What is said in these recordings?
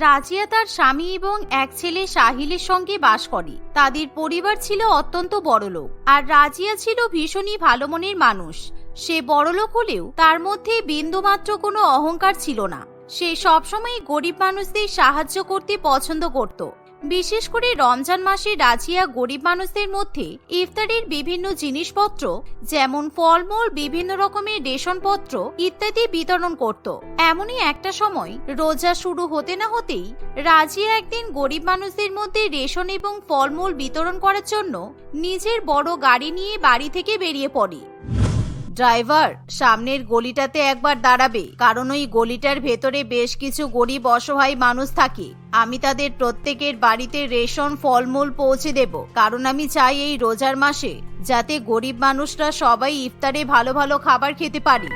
রাজিয়া তার স্বামী এবং এক ছেলে সাহিলের সঙ্গে বাস করে। তাদের পরিবার ছিল অত্যন্ত বড়লোক। আর রাজিয়া ছিল ভীষণই ভালো মনের মানুষ। সে বড়লোক হলেও তার মধ্যে বিন্দুমাত্র কোনো অহংকার ছিল না। সে সবসময় গরিব মানুষদের সাহায্য করতে পছন্দ করত। বিশেষ করে রমজান মাসে রাজিয়া গরিব মানুষদের মধ্যে ইফতারির বিভিন্ন জিনিসপত্র, যেমন ফলমূল, বিভিন্ন রকমের রেশনপত্র ইত্যাদি বিতরণ করত। এমনই একটা সময় রোজা শুরু হতে না হতেই রাজিয়া একদিন গরিব মানুষদের মধ্যে রেশন এবং ফলমূল বিতরণ করার জন্য নিজের বড় গাড়ি নিয়ে বাড়ি থেকে বেরিয়ে পড়ে। ড্রাইভার, সামনের গলিটাতে একবার দাঁড়াবে, কারণ ওই গলিটার ভেতরে বেশ কিছু গরিব অসহায় মানুষ থাকে। আমি তাদের প্রত্যেকের বাড়িতে রেশন, ফলমূল পৌঁছে দেব। কারণ আমি চাই এই রোজার মাসে যাতে গরিব মানুষরা সবাই ইফতারে ভালো ভালো খাবার খেতে পারে।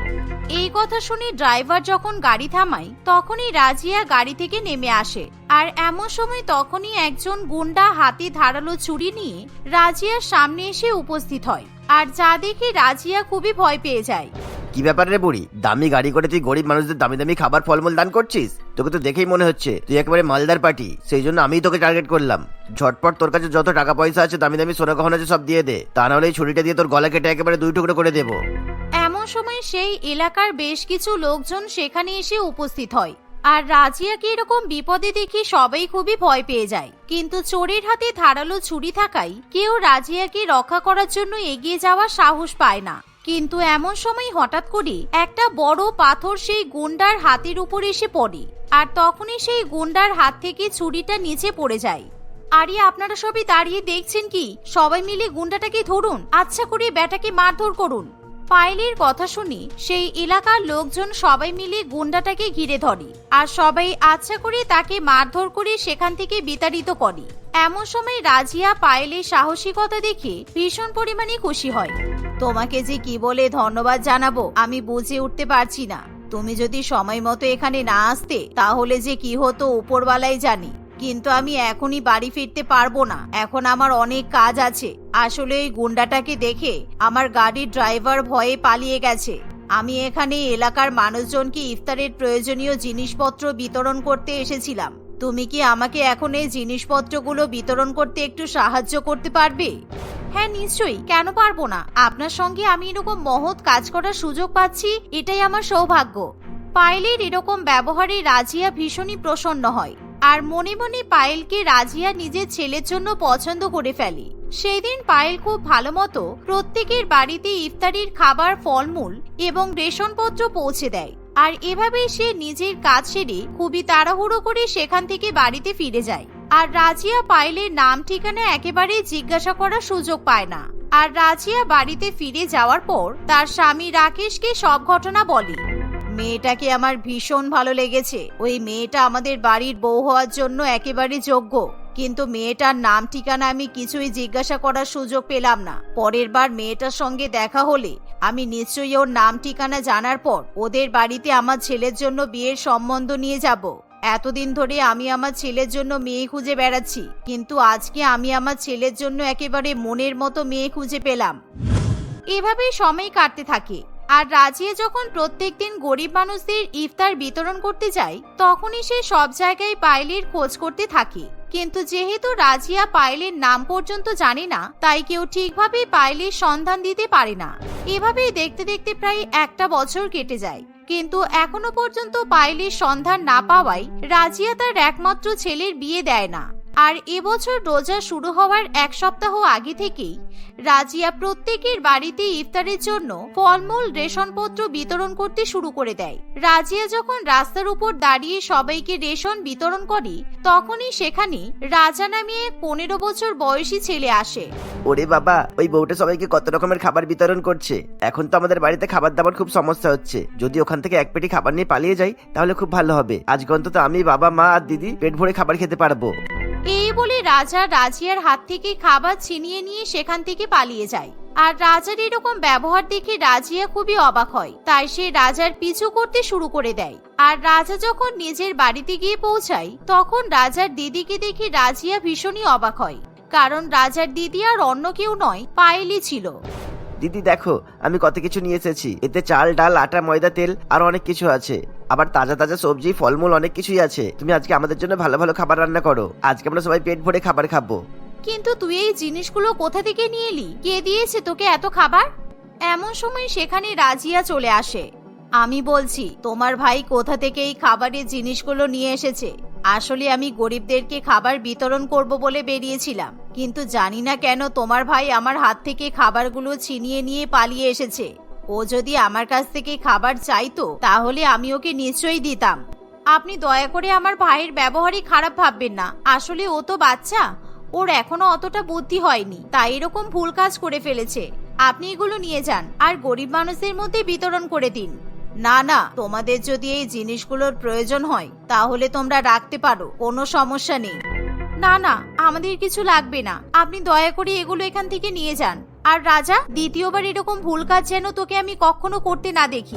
এই কথা শুনে ড্রাইভার যখন গাড়ি থামায়, তখনই রাজিয়া গাড়ি থেকে নেমে আসে। আর এমন সময় তখনই একজন গুন্ডা হাতে ধারালো ছুরি নিয়ে রাজিয়ার সামনে এসে উপস্থিত হয়। আর যা দেখে রাজিয়া খুবই ভয় পেয়ে যায়। কি ব্যাপার রে বুড়ি? দামি গাড়ি করে তুই গরিব মানুষদের দামি দামি খাবার, ফলমূল দান করছিস? তোকে তো দেখেই মনে হচ্ছে, তুই একেবারে মালদার পার্টি, সেই জন্য আমিই তোকে টার্গেট করলাম। ঝটপট তোর কাছে যত টাকা পয়সা আছে, দামি দামি সোনা গহনা আছে সব দিয়ে দে, তা নাহলে এই ছুরিটা দিয়ে তোর গলা কেটে একেবারে দুই টুকরো করে দেবো। এমন সময় সেই এলাকার বেশ কিছু লোকজন সেখানে এসে উপস্থিত হয়। আর রাজিয়াকে এরকম বিপদে দেখে সবাই খুবই ভয় পেয়ে যায়। কিন্তু চোরের হাতে ধারালো ছুরি থাকায় কেউ রাজিয়াকে রক্ষা করার জন্য এগিয়ে যাওয়ার সাহস পায় না। কিন্তু এমন সময় হঠাৎ করে একটা বড় পাথর সেই গুন্ডার হাতের উপর এসে পড়ে, আর তখনই সেই গুন্ডার হাত থেকে ছুরিটা নিচে পড়ে যায়। আরে, আপনারা সবই দাঁড়িয়ে দেখছেন কি? সবাই মিলে গুন্ডাটাকে ধরুন আচ্ছা করে ব্যাটাকে মারধর করুন। পায়েলের কথা শুনে সেই এলাকার লোকজন সবাই মিলে গুন্ডাটাকে ঘিরে ধরে, আর সবাই আচ্ছা করে তাকে মারধর করে সেখান থেকে বিতাড়িত করে। এমন সময় রাজিয়া পায়েলের সাহসিকতা দেখে ভীষণ পরিমাণে খুশি হয়। তোমাকে যে কি বলে ধন্যবাদ জানাব, আমি বুঝে উঠতে পারছি না। তুমি যদি সময় মতো এখানে না আসতে, তাহলে যে কি হতো উপরওয়ালাই জানি। কিন্তু আমি এখনই বাড়ি ফিরতে পারব না। এখন আমার অনেক কাজ আছে। আসলে ওই গুন্ডাটাকে দেখে আমার গাড়ির ড্রাইভার ভয়ে পালিয়ে গেছে। আমি এখানে এলাকার মানুষজনকে ইফতারের প্রয়োজনীয় জিনিসপত্র বিতরণ করতে এসেছিলাম। তুমি কি আমাকে এখন এই জিনিসপত্রগুলো বিতরণ করতে একটু সাহায্য করতে পারবে? হ্যাঁ নিশ্চয়ই। কেন পারব না? আপনার সঙ্গে আমি এরকম মহৎ কাজ করার সুযোগ পাচ্ছি, এটাই আমার সৌভাগ্য। পায়েলের এরকম ব্যবহারে রাজিয়া ভীষণই প্রসন্ন হয়। আর মনে মনে পায়েলকে রাজিয়া নিজের ছেলের জন্য পছন্দ করে ফেলে। সেদিন পায়েল খুব ভালো মতো প্রত্যেকের বাড়িতে ইফতারির খাবার, ফলমূল এবং রেশনপত্র পৌঁছে দেয়। আর এভাবেই সে নিজের কাজ সেরে খুবই তাড়াহুড়ো করে সেখান থেকে বাড়িতে ফিরে যায়। আর রাজিয়া পায়েলের নাম ঠিকানা একেবারেই জিজ্ঞাসা করার সুযোগ পায় না। আর রাজিয়া বাড়িতে ফিরে যাওয়ার পর তার স্বামী রাকেশকে সব ঘটনা বলে। মেয়েটাকে আমার ভীষণ ভালো লেগেছে। ওই মেয়েটা আমাদের বাড়ির বউ হওয়ার জন্য একেবারে যোগ্য। কিন্তু মেয়েটার নাম ঠিকানা আমি কিছুই জিজ্ঞাসা করার সুযোগ পেলাম না। পরের বার মেয়েটার সঙ্গে দেখা হলে আমি নিশ্চয়ই ওর নাম ঠিকানা জানার পর ওদের বাড়িতে আমার ছেলের জন্য বিয়ের সম্বন্ধ নিয়ে যাব। এতদিন ধরে আমি আমার ছেলের জন্য মেয়ে খুঁজে বেড়াচ্ছি, কিন্তু আজকে আমি আমার ছেলের জন্য একেবারে মনের মতো মেয়ে খুঁজে পেলাম। এভাবেই সময় কাটতে থাকে, আর রাজিয়া যখন প্রত্যেক দিন গরিব মানুষদের ইফতার বিতরণ করতে যায়, তখনই সে সব জায়গায় পায়েলের খোঁজ করতে থাকে। কিন্তু যেহেতু রাজিয়া পায়েলের নাম পর্যন্ত জানে না, তাই কেউ ঠিকভাবে পায়েলের সন্ধান দিতে পারে না। এভাবেই দেখতে দেখতে প্রায় একটা বছর কেটে যায়। কিন্তু এখনও পর্যন্ত পায়েলের সন্ধান না পাওয়ায় রাজিয়া তার একমাত্র ছেলের বিয়ে দেয় না। আর এবছর রোজা শুরু হওয়ার এক সপ্তাহ আগে থেকেই রাজিয়া প্রত্যেকের বাড়িতে ইফতারের জন্য ফলমূল, রেশনপত্র বিতরণ করতে শুরু করে দেয়। রাজিয়া যখন রাস্তার উপর দাঁড়িয়ে সবাইকে রেশন বিতরণ করে, তখনই সেখানে রাজা নামে পনেরো বছর বয়সী ছেলে আসে। ওরে বাবা, ওই বউটা সবাইকে কত রকমের খাবার বিতরণ করছে। এখন তো আমাদের বাড়িতে খাবার দাবার খুব সমস্যা হচ্ছে। যদি ওখান থেকে এক পেটি খাবার নিয়ে পালিয়ে যাই, তাহলে খুব ভালো হবে। আজকে অন্তত আমি বাবা, মা আর দিদি পেট ভরে খাবার খেতে পারব। এই বলে রাজা রাজিয়ার হাত থেকে খাবার ছিনিয়ে নিয়ে সেখান থেকে পালিয়ে যায়। আর রাজার এরকম ব্যবহার দেখে রাজিয়া খুবই অবাক হয়। তাই সে রাজার পিছু করতে শুরু করে দেয়। আর রাজা যখন নিজের বাড়িতে গিয়ে পৌঁছায়, তখন রাজার দিদিকে দেখে রাজিয়া ভীষণই অবাক হয়। কারণ রাজার দিদি আর অন্য কেউ নয় পায়েলই ছিল। দিদি দেখো, আমি কত কিছু নিয়ে এসেছি। এতে চাল, ডাল, আটা, ময়দা, তেল, আর অনেক কিছু আছে। আবার তাজা তাজা সবজি, ফলমূল, অনেক কিছুই আছে। তুমি আজকে আমাদের জন্য ভালো ভালো খাবার রান্না করো। আজকে আমরা সবাই পেট ভরে খাবার খাব। কিন্তু তুই এই জিনিসগুলো কোথা থেকে নিয়ে এলি? কে দিয়েছে তোকে এত খাবার? এমন সময় সেখানে রাজিয়া চলে আসে। আমি বলছি, তোমার ভাই কোথা থেকে এই খাবারের জিনিসগুলো নিয়ে এসেছে? আসলে আমি গরিবদেরকে খাবার বিতরণ করব বলে বেরিয়েছিলাম, কিন্তু জানি না কেন তোমার ভাই আমার হাত থেকে খাবারগুলো ছিনিয়ে নিয়ে পালিয়ে এসেছে। ও যদি আমার কাছ থেকে খাবার চাইতো, তাহলে আমি ওকে নিশ্চয়ই দিতাম। আপনি দয়া করে আমার ভাইয়ের ব্যবহারই খারাপ ভাববেন না। আসলে ও তো বাচ্চা। ওর এখনও অতটা বুদ্ধি হয়নি, তাই এরকম ভুল কাজ করে ফেলেছে। আপনি এগুলো নিয়ে যান, আর গরিব মানুষদের মধ্যে বিতরণ করে দিন। না না, তোমাদের যদি এই জিনিসগুলোর প্রয়োজন হয়, তাহলে তোমরা রাখতে পারো, কোনো সমস্যা নেই। না না, আমাদের কিছু লাগবে না। আপনি দয়া করে এগুলো এখান থেকে নিয়ে যান। আর রাজা, দ্বিতীয়বার এরকম ভুল কাজ যেন তোকে আমি কখনো করতে না দেখি।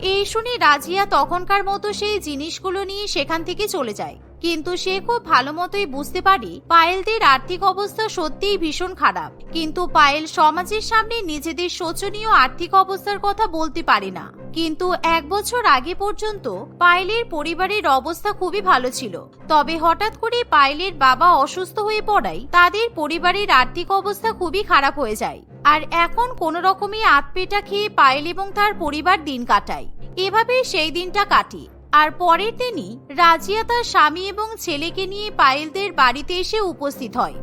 এই শুনে রাজিয়া তখনকার মতো সেই জিনিসগুলো নিয়ে সেখান থেকে চলে যায়। কিন্তু সে খুব ভালো মতোই বুঝতে পারি, পায়েলদের আর্থিক অবস্থা সত্যিই ভীষণ খারাপ। কিন্তু পায়েল সমাজের সামনে নিজেদের শোচনীয় আর্থিক অবস্থার কথা বলতে পারে না। কিন্তু এক বছর আগে পর্যন্ত পায়েলের পরিবারের অবস্থা খুবই ভালো ছিল। তবে হঠাৎ করে পায়েলের বাবা অসুস্থ হয়ে পড়ায় তাদের পরিবারের আর্থিক অবস্থা খুবই খারাপ হয়ে যায়। আর এখন কোনো রকমে আতপেটা খেয়ে পায়েল এবং তার পরিবার দিন কাটায়। এভাবে সেই দিনটা কাটে। আর পরের দিনই রাজিয়া তার স্বামী এবং ছেলেকে নিয়ে পায়েলদের বাড়িতে এসে উপস্থিত হয়।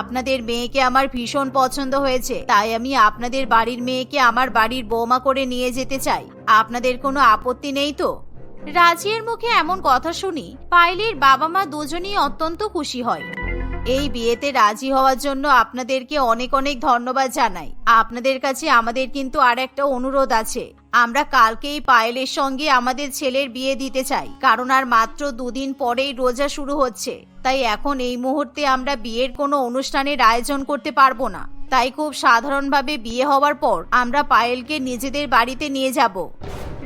আপনাদের মেয়েকে আমার ভীষণ পছন্দ হয়েছে, তাই আমি আপনাদের বাড়ির মেয়েকে আমার বাড়ির বৌমা করে নিয়ে যেতে চাই। আপনাদের কোনো আপত্তি নেই তো? রাজিয়ার মুখে এমন কথা শুনি পায়েলের বাবা মা দুজনেই অত্যন্ত খুশি হয়। এই বিয়েতে রাজি হওয়ার জন্য আপনাদেরকে অনেক অনেক ধন্যবাদ জানাই। আপনাদের কাছে আমাদের কিন্তু আর একটা অনুরোধ আছে। আমরা কালকেই পায়েলের সঙ্গে আমাদের ছেলের বিয়ে দিতে চাই, কারণ আর মাত্র দুদিন পরেই রোজা শুরু হচ্ছে। তাই এখন এই মুহূর্তে আমরা বিয়ের কোনো অনুষ্ঠানের আয়োজন করতে পারব না। তাই খুব সাধারণভাবে বিয়ে হওয়ার পর আমরা পায়েলকে নিজেদের বাড়িতে নিয়ে যাব।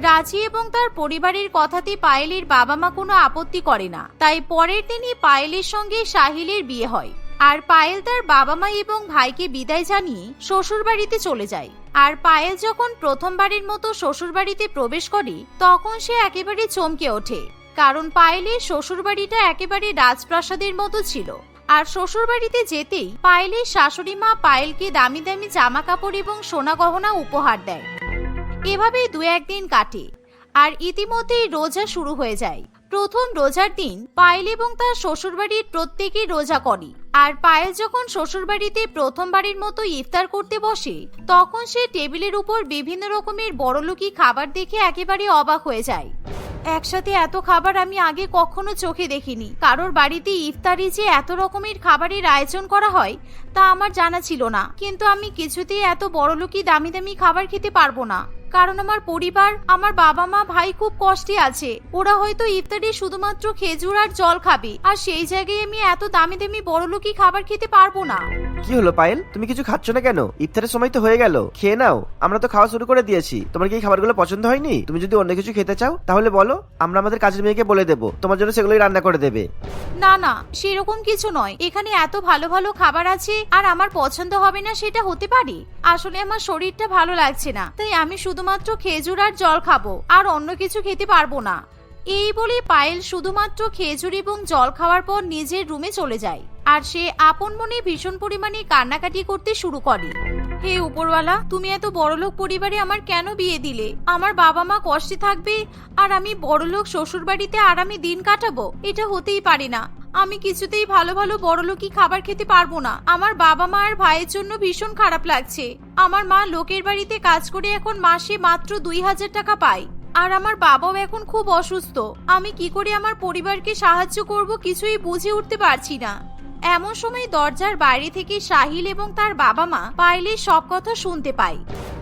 রাজি এবং তার পরিবারের কথাতে পায়েলের বাবা মা কোনো আপত্তি করে না। তাই পরের দিনই পায়েলের সঙ্গে সাহিলের বিয়ে হয়। আর পায়েল তার বাবা মা এবং ভাইকে বিদায় জানিয়ে শ্বশুর বাড়িতে চলে যায়। আর পায়েল যখন প্রথমবারের মতো শ্বশুর বাড়িতে প্রবেশ করে, তখন সে একেবারে চমকে ওঠে। কারণ পায়েলের শ্বশুর বাড়িটা একেবারে রাজপ্রাসাদের মতো ছিল। আর শ্বশুর বাড়িতে যেতেই পায়েলের শাশুড়ি মা পায়েলকে দামি দামি জামা কাপড় এবং সোনা গহনা উপহার দেয়। এভাবেই দু একদিন কাটে। আর ইতিমধ্যেই রোজা শুরু হয়ে যায়। প্রথম রোজার দিন পায়েল এবং তার শ্বশুরবাড়ির প্রত্যেকেই রোজা করে। আর পায়েল যখন শ্বশুরবাড়িতে প্রথমবারের মতো ইফতার করতে বসে, তখন সে টেবিলের উপর বিভিন্ন রকমের বড়লোকি খাবার দেখে একেবারে অবাক হয়ে যায়। একসাথে এত খাবার আমি আগে কখনো চোখে দেখিনি। কারোর বাড়িতে ইফতারি যে এত রকমের খাবারের আয়োজন করা হয়, তা আমার জানা ছিল না। কিন্তু আমি কিছুতেই এত বড়লোকি দামি দামি খাবার খেতে পারব না। কারণ আমার পরিবার আমার বাবা মা ভাই খুব কষ্টে আছে। ওরা হয়তো ইফতারি শুধুমাত্র খেজুর আর জল খাবে আর সেই জায়গায় আমি এত দামি দামি বড়লোকি খাবার খেতে পারব না। কি হলো পায়েল? তুমি কিছু খাচ্ছ না কেন? ইফতারের সময় তো হয়ে গেল। খেয়ে নাও। আমরা তো খাওয়া শুরু করে দিয়েছি। তোমার কি এই খাবারগুলো পছন্দ হয়নি? তুমি যদি অন্য কিছু খেতে চাও তাহলে বলো। আমরা আমাদের কাজের মেয়েকে বলে দেবো। তোমার জন্য সেগুলোই রান্না করে দেবে। না না সেরকম কিছু নয়। এখানে এত ভালো ভালো খাবার আছে আর আমার পছন্দ হবে না সেটা হতে পারে? আসলে আমার শরীরটা ভালো লাগছে না তাই আমি শুধুমাত্র খেজুর আর জল খাব, আর অন্য কিছু খেতে পারব না। এই বলে পায়েল শুধুমাত্র খেজুর এবং জল খাওয়ার পর নিজের রুমে চলে যায়, আর সে আপন মনে ভীষণ পরিমাণে কান্নাকাটি করতে শুরু করে। হে উপরওয়ালা, তুমি এত বড়লোক পরিবারে আমার কেন বিয়ে দিলে? আমার বাবা মা কষ্টে থাকবে, আর আমি বড়লোক শ্বশুর বাড়িতে আরামে দিন কাটাবো? এটা হতেই পারে না। আমি কিছুতেই ভালো ভালো বড়লোকই খাবার খেতে পারব না। আমার বাবা মা আর ভাইয়ের জন্য ভীষণ খারাপ লাগছে। আমার মা লোকের বাড়িতে কাজ করে এখন মাসে মাত্র দুই হাজার টাকা পায়। আর আমার বাবাও এখন খুব অসুস্থ। আমি কি করে আমার পরিবারকে সাহায্য করব কিছুই বুঝে উঠতে পারছি না। এমন সময় দরজার বাইরে থেকে সাহিল এবং তার বাবা মা পাইলের সব কথা শুনতে পাই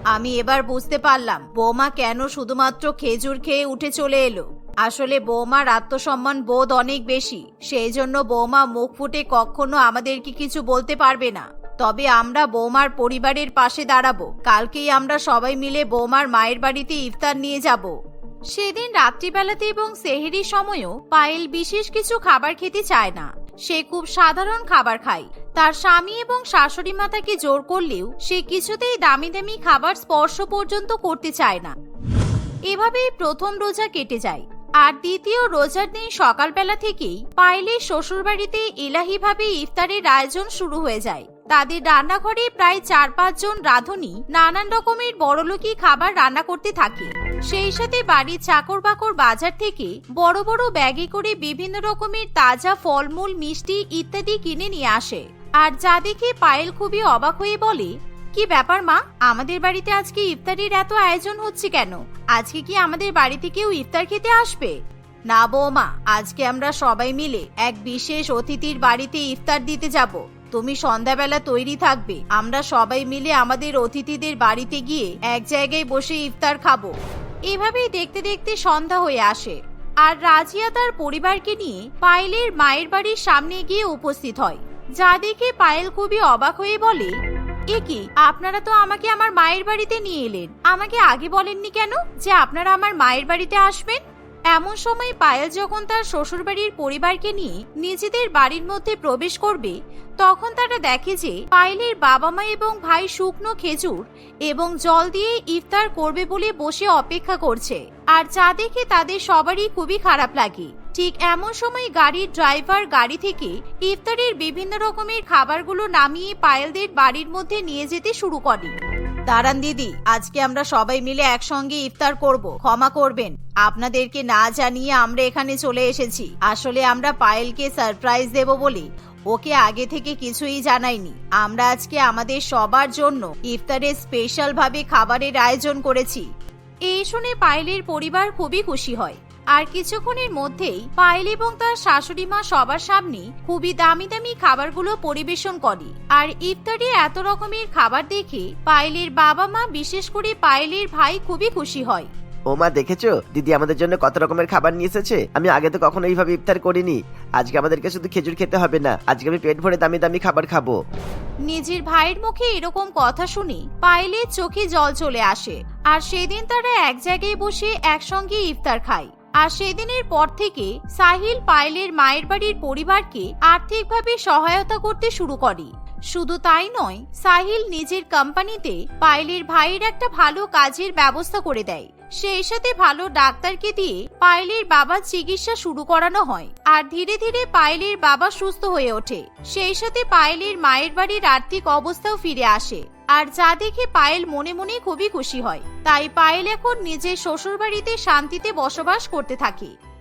আমি এবার বুঝতে পারলাম, বৌমা কেন শুধুমাত্র খেজুর খেয়ে উঠে চলে এলো। আসলে বৌমার আত্মসম্মান বোধ অনেক বেশি সেই জন্য বৌমা মুখ ফুটে কখনো আমাদেরকে কিছু বলতে পারবে না। তবে আমরা বৌমার পরিবারের পাশে দাঁড়াবো, কালকেই আমরা সবাই মিলে বৌমার মায়ের বাড়িতে ইফতার নিয়ে যাব। সেদিন রাত্রিবেলাতে এবং সেহেরি সময়ও পায়েল বিশেষ কিছু খাবার খেতে চায় না। সে খুব সাধারণ খাবার খায়। তার স্বামী এবং শাশুড়ি মা তাকে জোর করলেও সে কিছুতেই দামি দামি খাবার স্পর্শ পর্যন্ত করতে চায় না। এভাবেই প্রথম রোজা কেটে যায়। আর দ্বিতীয় রোজার দিন সকালবেলা থেকেই পায়েলের শ্বশুরবাড়িতে এলাহিভাবে ইফতারের আয়োজন শুরু হয়ে যায়। তাদের রান্নাঘরে প্রায় চার পাঁচজন রাঁধুনি নানান রকমের বড়লোকি খাবার রান্না করতে থাকে। সেই সাথে বাড়ির চাকর বাকর বাজার থেকে বড় বড় ব্যাগে করে বিভিন্ন রকমের তাজা ফলমূল, মিষ্টি ইত্যাদি কিনে নিয়ে আসে। আর যা দেখে পায়েল খুবই অবাক হয়ে বলে কি ব্যাপার, মা? আমাদের বাড়িতে আজকে ইফতারির এত আয়োজন হচ্ছে কেন? আজকে কি আমাদের বাড়িতে কেউ ইফতার খেতে আসবে? না বৌমা, আজকে আমরা সবাই মিলে এক বিশেষ অতিথির বাড়িতে ইফতার দিতে যাব। তুমি সন্ধ্যাবেলা তৈরি থাকবে। আমরা সবাই মিলে আমাদের অতিথিদের বাড়িতে গিয়ে এক জায়গায় বসে ইফতার খাব। এভাবেই দেখতে দেখতে সন্ধ্যা হয়ে আসে। আর রাজিয়া তার পরিবারকে নিয়ে পায়েলের মায়ের বাড়ির সামনে গিয়ে উপস্থিত হয়। যা দেখে পায়েল খুবই অবাক হয়ে বলে এ কি? আপনারা তো আমাকে আমার মায়ের বাড়িতে নিয়ে এলেন। আমাকে আগে বলেননি কেন যে আপনারা আমার মায়ের বাড়িতে আসবেন? এমন সময় পায়েল যখন তার শ্বশুরবাড়ির পরিবারকে নিয়ে নিজেদের বাড়ির মধ্যে প্রবেশ করবে, তখন তারা দেখে যে পায়েলের বাবা মা এবং ভাই শুকনো খেজুর এবং জল দিয়ে ইফতার করবে বলে বসে অপেক্ষা করছে। আর যা দেখে তাদের সবারই খুবই খারাপ লাগে। ঠিক এমন সময় গাড়ির ড্রাইভার গাড়ি থেকে ইফতারের বিভিন্ন রকমের খাবারগুলো নামিয়ে পায়েলদের বাড়ির মধ্যে নিয়ে যেতে শুরু করে। দাঁড়ান দিদি, আজকে আমরা সবাই মিলে একসঙ্গে ইফতার করব, ক্ষমা করবেন। আপনাদেরকে না জানিয়ে আমরা এখানে চলে এসেছি। আসলে আমরা পায়েলকে সারপ্রাইজ দেব বলে ওকে আগে থেকে কিছুই জানাইনি। আমরা আজকে আমাদের সবার জন্য ইফতারের স্পেশাল ভাবে খাবারের আয়োজন করেছি। এই শুনে পায়েলের পরিবার খুবই খুশি হয়। আর কিছুক্ষণের মধ্যেই পায়েল এবং তার শাশুড়ি মা সবার সামনে খুবই দামি দামি খাবারগুলো পরিবেশন করে। আর ইফতারে এত রকমের খাবার দেখে পায়েলের বাবা মা বিশেষ করে পায়েলের ভাই খুবই খুশি হয়। ও মা দেখেছ? দিদি আমাদের জন্য কত রকমের খাবার নিয়ে এসেছে। আমি আগে তো কখনো এইভাবে ইফতার করিনি। আজকে আমাদেরকে শুধু খেজুর খেতে হবে না। আজকে আমি পেট ভরে দামি দামি খাবার খাব। নিজের ভাইয়ের মুখে এরকম কথা শুনে পায়েলের চোখে জল চলে আসে। আর সেদিন তারা এক জায়গায় বসে একসঙ্গে ইফতার খায়। আর সেদিনের পর থেকে সাহিল পায়েলের মায়ের বাড়ির পরিবারকে আর্থিকভাবে সহায়তা করতে শুরু করে। শুধু তাই নয়, সাহিল নিজের কোম্পানিতে পায়েলের ভাইয়ের একটা ভালো কাজের ব্যবস্থা করে দেয়। সেই সাথে ভালো ডাক্তারকে দিয়ে পায়েলের বাবার চিকিৎসা শুরু করানো হয় আর ধীরে ধীরে পায়েলের বাবা সুস্থ হয়ে ওঠে। সেই সাথে পায়েলের মায়ের বাড়ির আর্থিক অবস্থাও ফিরে আসে। আর যা দেখে পায়েল মনে মনে খুবই খুশি হয়। তাই পায়েল এখন নিজের শ্বশুরবাড়িতে শান্তিতে বসবাস করতে থাকে।